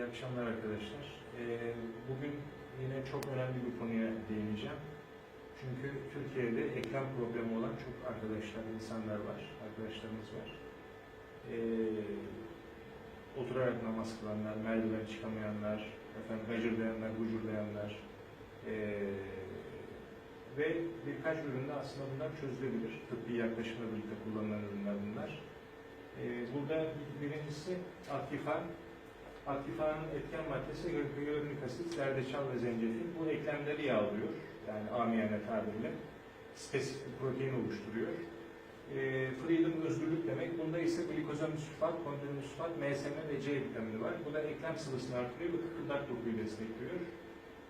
İyi akşamlar arkadaşlar. Ee, bugün yine çok önemli bir konuya değineceğim. Çünkü Türkiye'de eklem problemi olan çok arkadaşlar, insanlar var, arkadaşlarımız var. Ee, oturarak namaz kılanlar, merdiven çıkamayanlar, efendim gacırdayanlar, gucurdayanlar ee, ve birkaç üründe aslında bunlar çözülebilir. Tıbbi yaklaşımla birlikte kullanılan ürünler bunlar. Ee, burada birincisi Aktifa, Aktifa'nın etken maddesi hyaluronik asit, zerdeçal ve zencefil. Bu eklemleri yağlıyor. Yani amiyane tabirle. Spesifik protein oluşturuyor. E, freedom özgürlük demek. Bunda ise glikozamüsülfat, kondromüsülfat, MSM ve C vitamini var. Bu da eklem sıvısını artırıyor ve kıkırdak dokuyu destekliyor.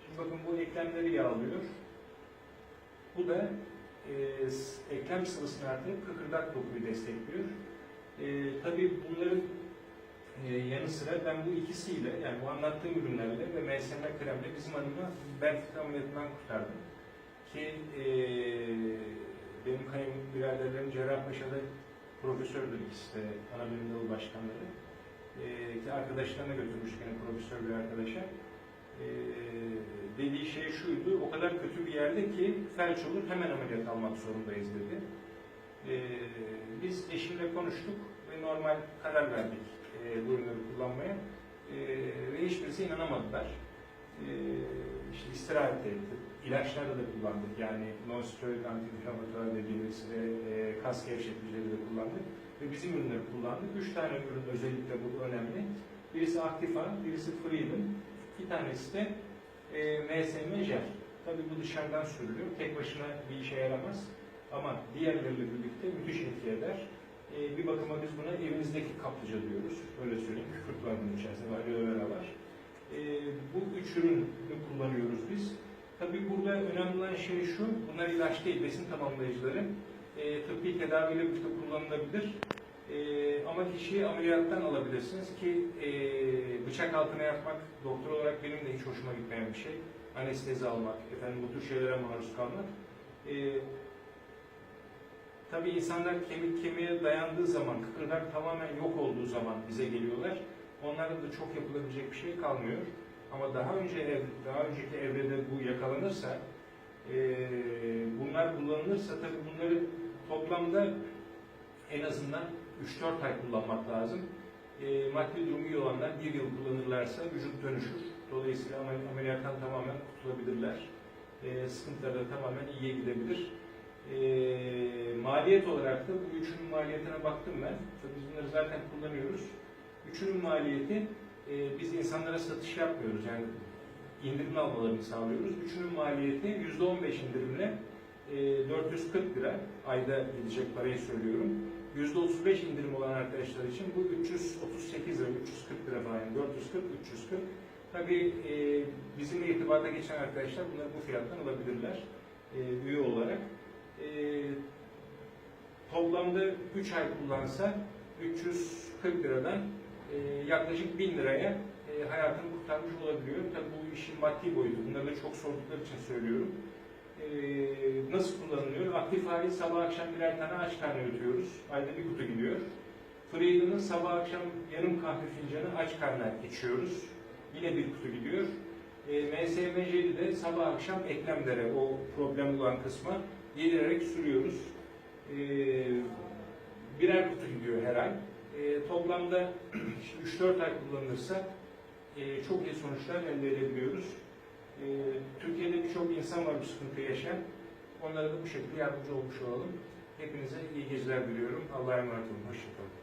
Şimdi bakın bu eklemleri yağlıyor. Bu da e, eklem sıvısını artırıp kıkırdak dokuyu destekliyor. E, tabii bunların ee, yanı sıra ben bu ikisiyle, yani bu anlattığım ürünlerle ve MSM kremle bizim hanımı Belfik ameliyatından kurtardım. Ki e, benim kayınbiraderlerim Cerrahpaşa'da profesördür ikisi de ana bilim dalı başkanları. E, ki arkadaşlarına götürmüş gene profesör bir arkadaşa. E, dediği şey şuydu, o kadar kötü bir yerde ki felç olur hemen ameliyat almak zorundayız dedi. E, biz eşimle konuştuk ve normal karar verdik e, bu ürünleri kullanmaya. E, ve hiçbirisi inanamadılar. E, işte istirahat etti. İlaçlarda da kullandık. Yani non-steroid anti-inflamatuar dediğimiz e, e, kas gevşeticileri de kullandık. Ve bizim ürünleri kullandık. Üç tane ürün özellikle bu önemli. Birisi Actifa, birisi Freedom, bir tanesi de e, MSM Gel. Tabii bu dışarıdan sürülüyor. Tek başına bir işe yaramaz. Ama diğerleriyle birlikte müthiş etki eder. Ee, bir bakıma biz buna evinizdeki kaplıca diyoruz. Öyle söyleyeyim. Kükürt var bunun içerisinde, var, aloe vera var. Ee, bu üç ürünü kullanıyoruz biz. Tabii burada önemli olan şey şu, bunlar ilaç değil, besin tamamlayıcıları. Ee, tıbbi tedaviyle birlikte kullanılabilir. Ee, ama kişiyi ameliyattan alabilirsiniz ki e, bıçak altına yapmak doktor olarak benim de hiç hoşuma gitmeyen bir şey. Anestezi almak, efendim bu tür şeylere maruz kalmak. Ee, Tabii insanlar kemik kemiğe dayandığı zaman, kıkırdak tamamen yok olduğu zaman bize geliyorlar. Onlarda da çok yapılabilecek bir şey kalmıyor. Ama daha önce ev, daha önceki evrede bu yakalanırsa, eee, bunlar kullanılırsa tabii bunları toplamda en azından 3-4 ay kullanmak lazım. Eee maddi durumu iyi olanlar bir yıl kullanırlarsa vücut dönüşür. Dolayısıyla amel- ameliyattan tamamen kurtulabilirler. Eee sıkıntıları da tamamen iyiye gidebilir. Eee, maliyet olarak da bu üçünün maliyetine baktım ben. Tabii biz bunları zaten kullanıyoruz. Üçünün maliyeti e, biz insanlara satış yapmıyoruz. Yani indirim almalarını sağlıyoruz. Üçünün maliyeti yüzde on beş indirimle e, 440 lira ayda gidecek parayı söylüyorum. Yüzde 35 indirim olan arkadaşlar için bu 338 lira, 340 lira falan. Yani 440, 340. Tabii e, bizimle irtibata geçen arkadaşlar bunları bu fiyattan alabilirler e, üye olarak. E, toplamda 3 ay kullansa 340 liradan e, yaklaşık 1000 liraya e, hayatını kurtarmış olabiliyor. Tabii bu işin maddi boyutu. Bunları da çok sordukları için söylüyorum. E, nasıl kullanılıyor? Aktif hali sabah akşam birer tane aç karnı ötüyoruz. Ayda bir kutu gidiyor. Freedom'ın sabah akşam yarım kahve fincanı aç karnına içiyoruz. Yine bir kutu gidiyor. E, MSMC'li de sabah akşam eklemlere, o problem olan kısma yedirerek sürüyoruz. E, birer kutu gidiyor her ay. E, toplamda işte 3-4 ay kullanılırsa e, çok iyi sonuçlar elde edebiliyoruz. E, Türkiye'de birçok insan var bu sıkıntı yaşayan. Onlara da bu şekilde yardımcı olmuş olalım. Hepinize iyi geceler diliyorum. Allah'a emanet olun. Hoşçakalın.